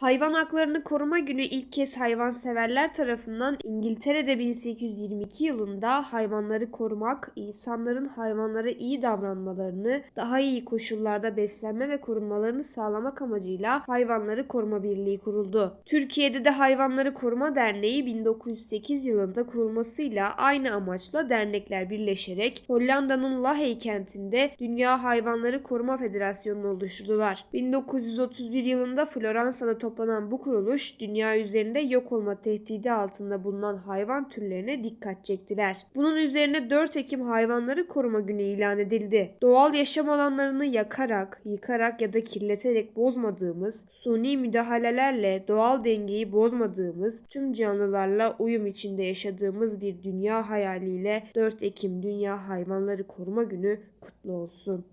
Hayvan Haklarını Koruma Günü ilk kez hayvanseverler tarafından İngiltere'de 1822 yılında hayvanları korumak, insanların hayvanlara iyi davranmalarını, daha iyi koşullarda beslenme ve korunmalarını sağlamak amacıyla Hayvanları Koruma Birliği kuruldu. Türkiye'de de Hayvanları Koruma Derneği 1908 yılında kurulmasıyla aynı amaçla dernekler birleşerek Hollanda'nın Lahey kentinde Dünya Hayvanları Koruma Federasyonu'nu oluşturdular. 1931 yılında Floransa'da toplanan bu kuruluş dünya üzerinde yok olma tehdidi altında bulunan hayvan türlerine dikkat çektiler. Bunun üzerine 4 Ekim Hayvanları Koruma Günü ilan edildi. Doğal yaşam alanlarını yakarak, yıkarak ya da kirleterek bozmadığımız, suni müdahalelerle doğal dengeyi bozmadığımız, tüm canlılarla uyum içinde yaşadığımız bir dünya hayaliyle 4 Ekim Dünya Hayvanları Koruma Günü kutlu olsun.